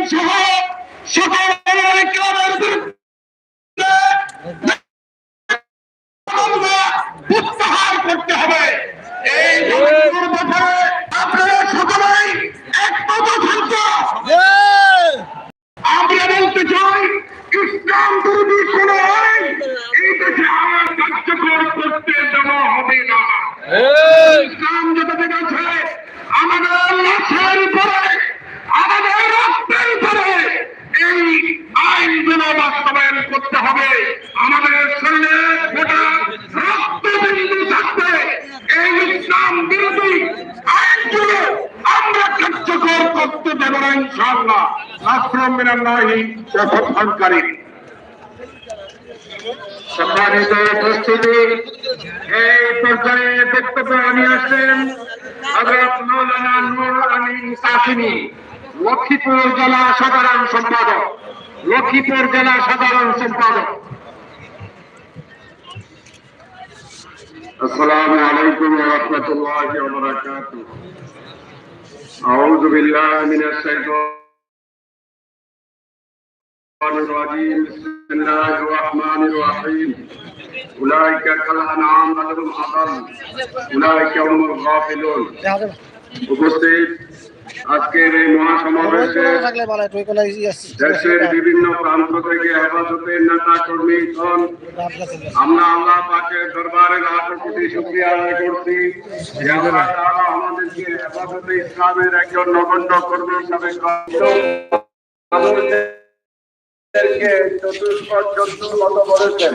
হোসেন সহ সকল প্রত্যাহার করতে হবে। এই আপনারা সকলেই একমত থাকত আমরা বলতে চাই ইসলাম বিরোধী কোন এই দেশে আমার কার্যকর করতে দেওয়া হবে না। ইসলাম যেটা দেখাচ্ছে আমাদের লাশের আমরা ইনশাআল্লাহ। নাসরুম মিনাল্লাহি সম্মানিত উপস্থিতি, এই পর্যায়ে বক্তব্য আমি আসছেন হযরত মাওলানা নূর আমিন কাসিমি লক্ষ্মীপুর জেলা সাধারণ সম্পাদক। লক্ষ্মীপুর জেলা সাধারণ সম্পাদক। আসসালামু আলাইকুম ওয়া রাহমাতুল্লাহি ওয়া أعوذ بالله من الشيطان الرجيم بسم الله الرحمن الرحيم أولئك كالأنعام بل هم أضل أولئك هم الغافلون উপস্থিত আজকের এই মহাসমাবেশে দেশের বিভিন্ন প্রান্ত থেকে হেফাজতের নেতা কর্মী গণ আমরা আল্লাহ পাকের দরবারে লাখো কোটি শুকরিয়া আদায় করছি। আমাদেরকে হেফাজতে ইসলামের একজন নগণ্য কর্মী হিসাবে চতুষ্পদ মতো বলেছেন।